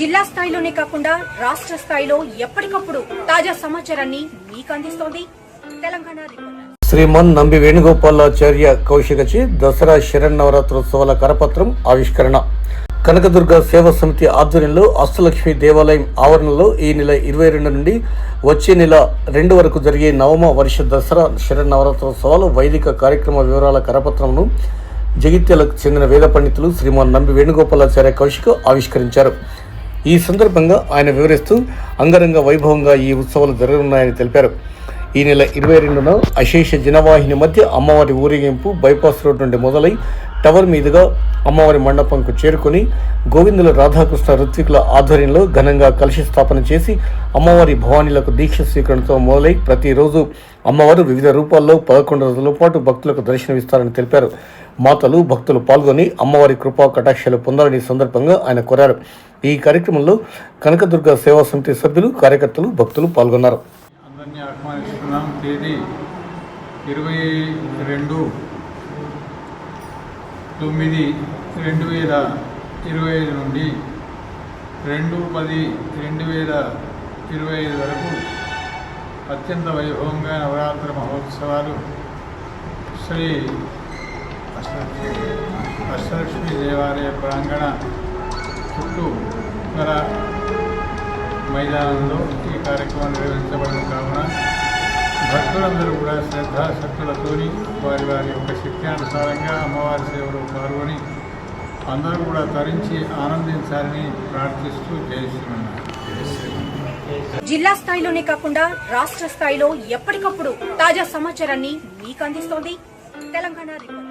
జిల్లా స్థాయిలోనే కాకుండా రాష్ట్ర స్థాయిలో ఎప్పటికప్పుడు తాజా సమాచారాన్ని మీకు అందిస్తోంది. తెలంగాణ శ్రీమన్ నంబి వేణుగోపాలాచార్య కౌశికచి దసరా శరన్నవరాత్రోత్సవాల కరపత్రం ఆవిష్కరణ. కనకదుర్గ సేవా సమితి ఆధ్వర్యంలో అష్టలక్ష్మి దేవాలయం ఆవరణలో ఈ నెల ఇరవై రెండు నుండి వచ్చే నెల రెండు వరకు జరిగే నవమ వర్ష దసరా శరన్నవరాత్రోత్సవాలు వైదిక కార్యక్రమ వివరాల కరపత్రంను జగిత్యాలకు చెందిన వేద పండితులు శ్రీమాన్ నంబి వేణుగోపాలాచార్య కౌశిక్ ఆవిష్కరించారు. ఈ సందర్భంగా ఆయన వివరిస్తూ అంగరంగ వైభవంగా ఈ ఉత్సవాలు జరగనున్నాయని తెలిపారు. ఈ నెల ఇరవై రెండున అశేష జనవాహిని మధ్య అమ్మవారి ఊరేగింపు బైపాస్ రోడ్ నుండి మొదలై టవర్ మీదుగా అమ్మవారి మండపంకు చేరుకొని గోవిందుల రాధాకృష్ణ ఋత్వికుల ఆధ్వర్యంలో ఘనంగా కలశ స్థాపన చేసి అమ్మవారి భవానీలకు దీక్ష స్వీకరణతో మొదలై ప్రతిరోజు అమ్మవారు వివిధ రూపాల్లో పదకొండు రోజుల పాటు భక్తులకు దర్శనమిస్తారని తెలిపారు. మాతలు భక్తులు పాల్గొని అమ్మవారి కృపా కటాక్షాలు పొందాలని సందర్భంగా ఆయన కోరారు. ఈ కార్యక్రమంలో కనకదుర్గ సేవా సమితి సభ్యులు కార్యకర్తలు భక్తులు పాల్గొన్నారు. తేదీ ఇరవై రెండు తొమ్మిది రెండు వేల ఇరవై ఐదు నుండి రెండు పది రెండు వేల ఇరవై ఐదు వరకు అత్యంత వైభవంగా నవరాత్రి మహోత్సవాలు శ్రీ అష్ట- అష్టలక్ష్మి దేవాలయ ప్రాంగణ చుట్టూ గల మైదానంలో ఈ కార్యక్రమం నిర్వహించారు. భక్తులందరూ కూడా శ్రద్ధాశక్తులతోని వారి వారి యొక్క శక్త్యానుసారంగా అమ్మవారి సేవలో పాల్గొని అందరూ కూడా తరించి ఆనందించాలని ప్రార్థిస్తూ జయిస్తున్నారు జిల్లా స్థాయిలోనే కాకుండా రాష్ట్ర స్థాయిలో ఎప్పటికప్పుడు తాజా సమాచారాన్ని మీకు అందిస్తోంది తెలంగాణ రిపోర్టర్